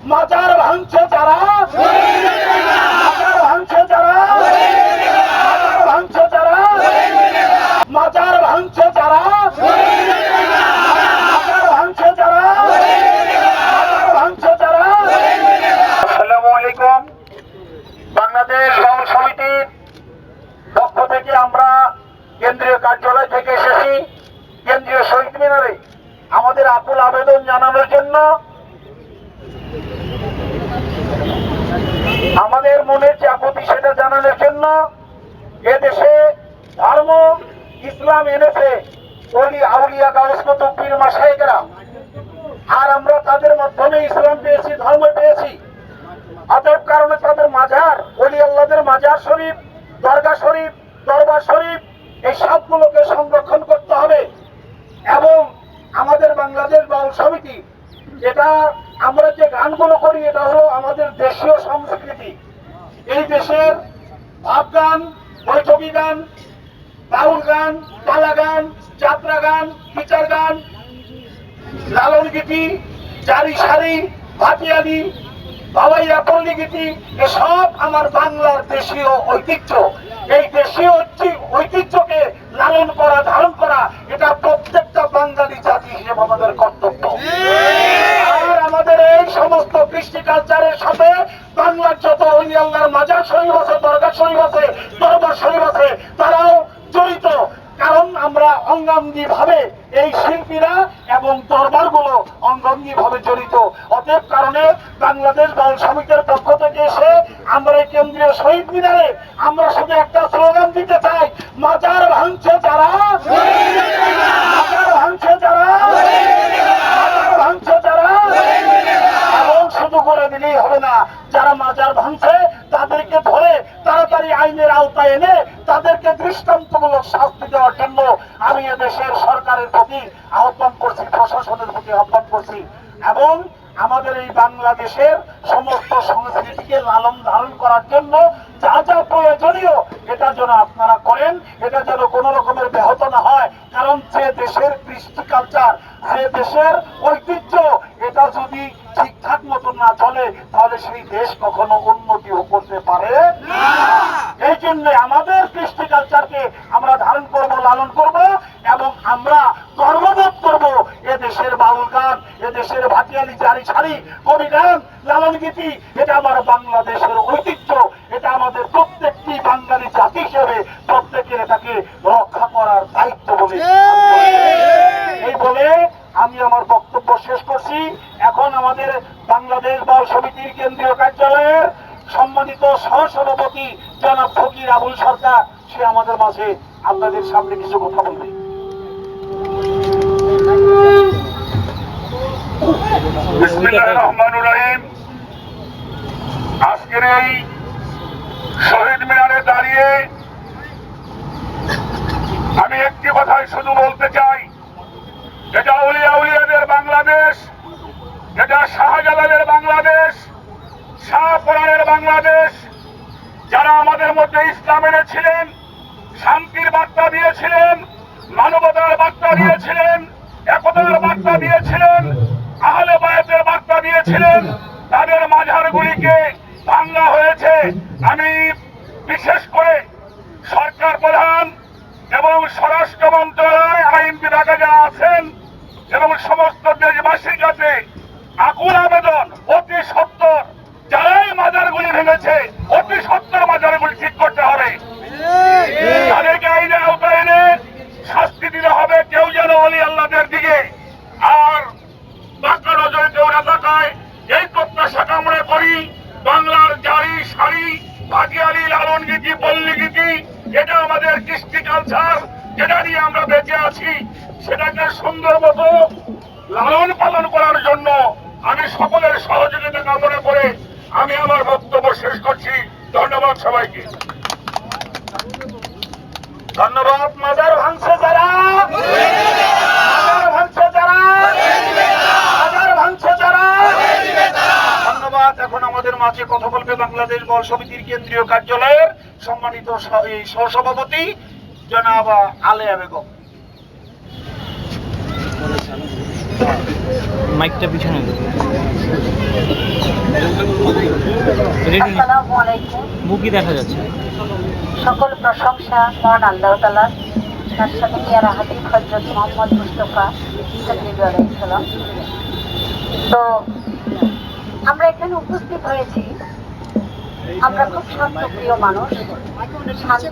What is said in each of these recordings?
মাজার ভাঙছে যারা। মাজার ভাঙছে যারা। ভাঙছে যারা। মাজার ভাঙছে যারা। যারা। আসসালামু আলাইকুম। বাংলাদেশ থেকে আমরা কেন্দ্রীয় কার্যালয় থেকে এসেছি। কেন্দ্রীয় শহীদ মিনারে আমাদের আকুল আবেদন জানানোর জন্য আমাদের মনের যে আপত্তি সেটা জানানোর জন্য এদেশে ধর্ম, ইসলাম এনেছে। অলি আউলিয়া গাউস কুতুব্বির মাসায়েকরা। আর আমরা তাদের মাধ্যমে ইসলাম পেয়েছি, ধর্ম পেয়েছি। অতএব কারণে তাদের মাজার অলি আল্লাহদের মাজার শরীফ, দরগা শরীফ, দরবার শরীফ, এই সবগুলোকে সংরক্ষণ করতে হবে। এবং আমাদের বাংলাদেশ বাউল সমিতি, এটা আমরা যে গানগুলো করি, এটা হলো আমাদের দেশীয় সংস্কৃতি। এই দেশের আফগান গান বৈঠকি গান বাউল গান পালা গান, যাত্রা গান, বিচার গান, লালন গীতি চারি সারি, ভাটিয়ালি, বাবাইয়া পল্লী গীতি, এসব আমার বাংলার দেশীয় ঐতিহ্য। এই দেশীয় ঐতি- ঐতিহ্যকে লালন করা ধারণ করা এটা প্রত্যেকটা বাঙালি জাতি হিসেবে আমাদের কর্তব্য আর আমাদের এই সমস্ত কৃষ্টি কালচারের সাথে বাংলার যত অলি আল্লাহর শরীফ আছে দরগা শরীফ আছে, দরবার শরীফ আছে। তারাও জড়িত। কারণ আমরা অঙ্গাঙ্গি ভাবে এই শিল্পীরা এবং দরবারগুলো অঙ্গাঙ্গি ভাবে জড়িত। অতএব কারণে বাংলাদেশ বাউল সমিতির পক্ষ থেকে এসে আমরা কেন্দ্রীয় শহীদ মিনারে আমরা শুধু একটা স্লোগান দিতে চাই মাজার ভাঙছে যারা মাজার ভাঙছে যারা মাজার ভাঙছে যারা এবং শুধু করে দিলেই হবে না যারা মাজার ভাঙছে তাদেরকে ধরে তাড়াতাড়ি আইনের আওতায় এনে তাদেরকে দৃষ্টান্তমূলক শাস্তি দেওয়ার জন্য আমি এদেশের সরকারের প্রতি আহ্বান করছি, প্রশাসনের প্রতি আহ্বান করছি এবং আমাদের এই বাংলাদেশের সমস্ত সংস্কৃতিকে লালন ধারণ করার জন্য যা যা প্রয়োজনীয় এটা যেন আপনারা করেন, এটা যেন কোন রকমের ব্যাহত না হয়। কারণ যে দেশের কৃষ্টি কালচার যে দেশের ঐতিহ্য, এটা যদি ঠিকঠাক মতন না চলে, তাহলে সেই দেশ কখনো উন্নতিও করতে পারে এই জন্য আমাদের কৃষ্টি কালচারকে আমরা ধারণ করব লালন করব এবং আমরা গর্ববোধ করব এ দেশের বাউল গান এ দেশের ভাটিয়ালি জারি ছাড়ি কবি গান লালন গীতি এটা আমার বাংলাদেশের ঐতিহ্য এটা আমাদের প্রত্যেকটি বাঙালি জাতি হিসেবে প্রত্যেকের এটাকে রক্ষা করার দায়িত্ব বলে। এই বলে আমি আমার বক্তব্য শেষ করছি এখন আমাদের বাংলাদেশ বাল সমিতির কেন্দ্রীয় কার্যালয়ের সম্মানিত সহসভাপতি জনাব ফকির আবুল সরকার, সে আমাদের মাঝে আপনাদের সামনে কিছু কথা বলবে। আজকের এই শহীদ মিনারে দাঁড়িয়ে আমি একটি কথাই শুধু বলতে চাই। এটা উলিয়া উলিয়াদের বাংলাদেশ, এটা শাহজালালের বাংলাদেশ, শাহপুরানের বাংলাদেশ যারা আমাদের মধ্যে ইসলাম এনেছিলেন, শান্তির বার্তা দিয়েছিলেন, মানবতার বার্তা দিয়েছিলেন, একতার বার্তা দিয়েছিলেন, আহলে বায়াতের বার্তা দিয়েছিলেন, তাদের মাঝারগুলিকে ভাঙ্গা হয়েছে। আমি বিশেষ করে সরকার প্রধান এবং স্বরাষ্ট্র মন্ত্রণালয়, আইন বিভাগে যারা আছেন এবং সমস্ত দেশবাসীর কাছে আকুল আবেদন, অতি সত্তর, যারাই মাজারগুলি ভেঙেছে, অতি সত্তর মাজারগুলি ঠিক করতে হবে। তাদেরকে আইনের আওতায় এনে শাস্তি দিতে হবে। কেউ যেন অলি আল্লাহদের দিকে আর বাঁকা নজরে কেউ না তাকায়। এই প্রত্যাশা কামড়ে করি বাংলার জারি শাড়ি ভাটিয়ালি লালন গীতি পল্লী গীতি এটা আমাদের কৃষ্টি কালচার যেটা নিয়ে আমরা বেঁচে আছি, সেটাকে সুন্দর মতো লালন পালন করার জন্য আমি সকলের সহযোগিতা কামনা করে আমি আমার বক্তব্য শেষ করছি ধন্যবাদ সবাইকে। ধন্যবাদ, মাজার ভাঙছে যারা। মাজার ভাঙছে যারা। ভাঙছে যারা। ধন্যবাদ, এখন আমাদের মাঝে কথা বলবে বাংলাদেশ বল সমিতির কেন্দ্রীয় কার্যালয়ের সম্মানিত সহসভাপতি জনাব আলেয়া বেগম। মাইকটা পিছনে মুখই দেখা যাচ্ছে সকল প্রশংসা মহান আল্লাহ তালার তার সাথে ইয়ারা হাবিব হজরত মোহাম্মদ মুস্তফা সাল্লাম তো আমরা এখানে উপস্থিত হয়েছি। আমরা খুব শান্তপ্রিয় মানুষ শান্তি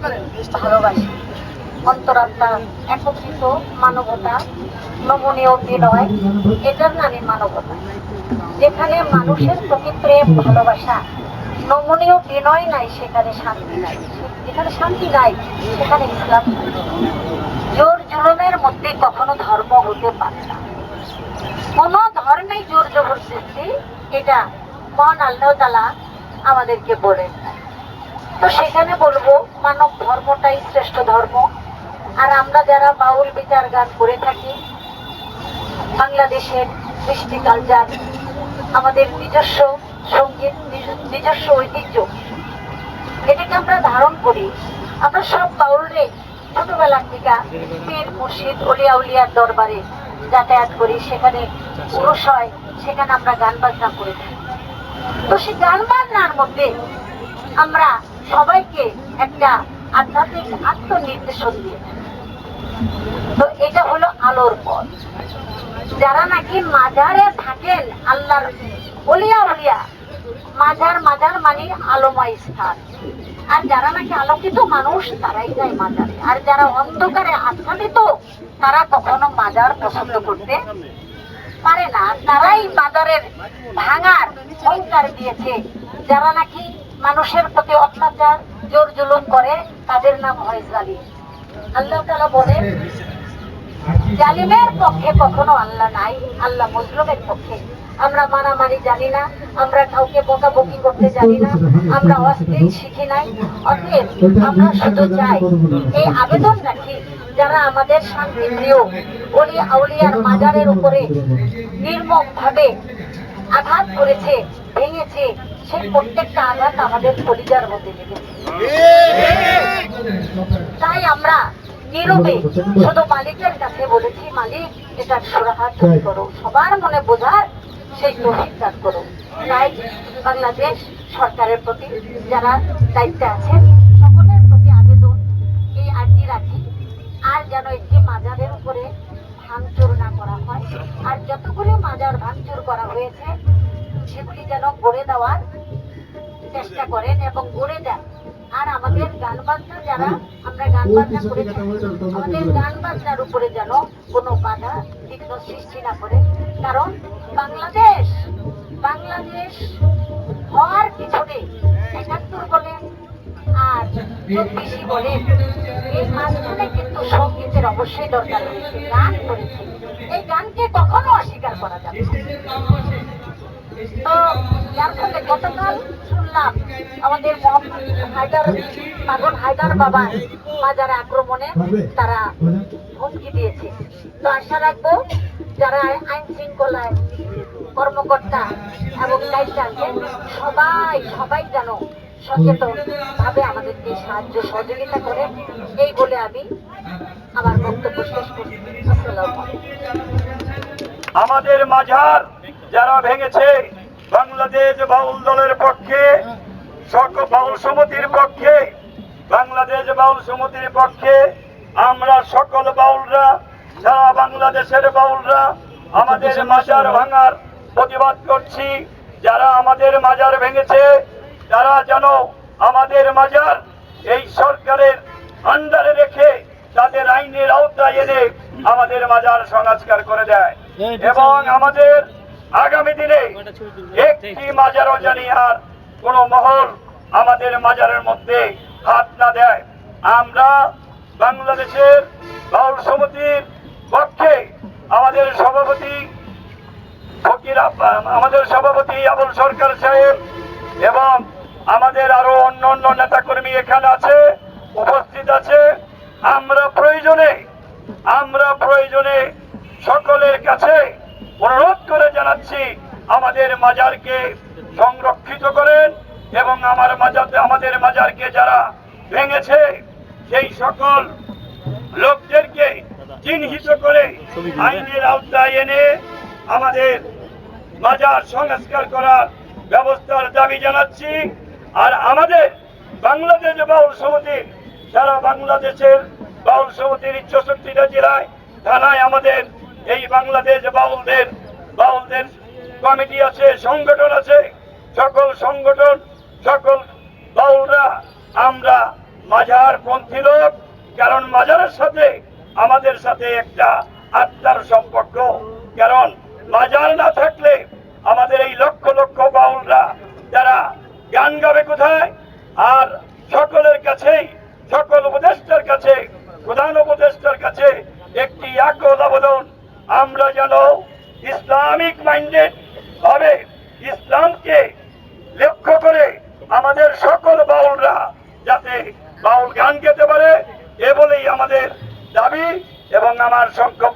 ভালোবাসি। অন্তরাত্মা একত্রিত মানবতা নমনীয় বিনয়, এটার নামই মানবতা, যেখানে মানুষের প্রতি প্রেম, ভালোবাসা, নমনীয় বিনয় নাই, সেখানে শান্তি নাই। যেখানে শান্তি নাই, সেখানে ইসলাম জোর জুলুমের মধ্যে কখনো ধর্ম হতে পারে না। কোন ধর্মেই জোর জবরদস্তি এটা মহান আল্লাহ তালা আমাদেরকে বলেন তো সেখানে বলব, মানব ধর্মটাই শ্রেষ্ঠ ধর্ম। আর আমরা যারা বাউল বিচার গান করে থাকি, বাংলাদেশের কৃষ্টি কালচার, আমাদের নিজস্ব সংগীত নিজস্ব ঐতিহ্য, এটাকে আমরা ধারণ করি। আমরা সব বাউলরে ছোটবেলা থেকে পীর মুর্শিদ অলিয়া উলিয়ার দরবারে যাতায়াত করি। সেখানে পুরুষ হয়, সেখানে আমরা গান বাজনা করে থাকি। তো সেই গান বাজনার মধ্যে আমরা সবাইকে একটা আধ্যাত্মিক আত্মনির্দেশন দিয়ে। তো এটা হলো আলোর পথ। যারা নাকি মাজারে থাকেন, আল্লাহর অলিয়া উলিয়া মাজার মাজার মানে আলোময় স্থান। আর যারা নাকি আলোকিত মানুষ, তারাই যায় মাজারে। আর যারা অন্ধকারে আচ্ছাদিত, তারা কখনো মাজার পছন্দ করতে পারে না। তারাই মাজারের ভাঙার অঙ্কার দিয়েছে। যারা নাকি মানুষের প্রতি অত্যাচার, জোর জুলুম করে, তাদের নাম হয় জালিম। আল্লাহ তালা বলেন জালিমের পক্ষে কখনো আল্লাহ নাই আল্লাহ মজলুমের পক্ষে। আমরা মারামারি জানি না আমরা কাউকে বকাবকি করতে জানি না আমরা অস্থির শিখি নাই। অতএব আমরা শুধু চাই এই আবেদন রাখি যারা আমাদের শান্তি প্রিয় অলি আউলিয়ার মাজারের উপরে নির্মম ভাবে আঘাত করেছে ভেঙেছে সেই প্রত্যেকটা আঘাত আমাদের পরিজার মধ্যে লেগেছে। তাই আমরা নীরবে শুধু মালিকের কাছে বলেছি মালিক এটা সুরাহা তুমি করো। সবার মনে বোঝার সেই তৌফিক দান করো। তাই বাংলাদেশ সরকারের প্রতি যারা দায়িত্বে আছেন সকলের প্রতি আবেদন এই আর্জি রাখি। আর যেন একটি মাজারের উপরে ভাঙচুর না করা হয় আর যতগুলি মাজার ভাঙচুর করা হয়েছে সেগুলি যেন গড়ে দেওয়ার চেষ্টা করেন এবং গড়ে দেন। আর আমাদের গান বাজনা যারা, আমরা গান বাজনা করে আমাদের গান বাজনার উপরে যেন কোনো বাধা বিঘ্ন সৃষ্টি না করে। কারণ বাংলাদেশ বাংলাদেশ হওয়ার পিছনে একাত্তর বলেন আর চব্বিশই বলেন এই মাঝখানে কিন্তু সঙ্গীতের অবশ্যই দরকার রয়েছে। গান করেছে। এই গানকে কখনো অস্বীকার করা যাবে। তো যার ফলে শুনলাম আমাদের হায়দার পাগল হায়দার বাবা বাজারে আক্রমণে তারা হুমকি দিয়েছে। তো আশা রাখব যারা আইন শৃঙ্খলায় কর্মকর্তা এবং দায়িত্বে আছেন সবাই সবাই যেন সচেতন ভাবে আমাদেরকে সাহায্য সহযোগিতা করে এই বলে আমি আমার বক্তব্য শেষ আলাইকুম। আমাদের মাঝার যারা ভেঙেছে বাংলাদেশ বাউল দলের পক্ষে সকল বাউল সমিতির পক্ষে বাংলাদেশ বাউল সমিতির পক্ষে আমরা সকল বাউলরা সারা বাংলাদেশের বাউলরা আমাদের মাজার ভাঙার প্রতিবাদ করছি। যারা আমাদের মাজার ভেঙেছে তারা যেন আমাদের মাজার এই সরকারের আন্ডারে রেখে তাদের আইনের আওতায় এনে আমাদের মাজার সংস্কার করে দেয়। এবং আমাদের আগামী দিনে একটি মাজারও জানি আর কোন মহল আমাদের মাজারের মধ্যে হাত না দেয়। আমরা বাংলাদেশের বাউল সমিতির পক্ষে আমাদের সভাপতি ফকির আমাদের সভাপতি আবুল সরকার সাহেব এবং আমাদের আরও অন্য অন্য নেতাকর্মী এখানে আছে, উপস্থিত আছে। আমরা প্রয়োজনে আমরা প্রয়োজনে সকলের কাছে জানাচ্ছি আমাদের মাজারকে সংরক্ষিত করেন এবং আমার মাজার আমাদের মাজারকে যারা ভেঙেছে, সেই সকল লোকদেরকে চিহ্নিত করে আইনের আওতায় এনে আমাদের মাজার সংস্কার করার ব্যবস্থার দাবি জানাচ্ছি। আর আমাদের বাংলাদেশ বাউল সমিতির সারা বাংলাদেশের বাউল সমিতির চৌষট্টিটা জেলায়, থানায় আমাদের এই বাংলাদেশ বাউলদের বাউলদের কমিটি আছে, সংগঠন আছে। সকল সংগঠন, সকল বাউলরা, আমরা মাজার পন্থী লোক, কারণ মাজারের সাথে আমাদের সাথে একটা আত্মার সম্পর্ক। কারণ মাজার না থাকলে আমাদের এই লক্ষ লক্ষ বাউলরা, যারা গান গাবে কোথায়? আর সকলের কাছেই, সকল উপদেষ্টার কাছে, প্রধান উপদেষ্টার কাছে একটি আগ্রহ আবেদন, আমরা যেন ইসলামিক মাইন্ডেড ভাবে ইসলামকে লক্ষ্য করে আমাদের সকল বাউলরা যাতে বাউল গান গেতে পারে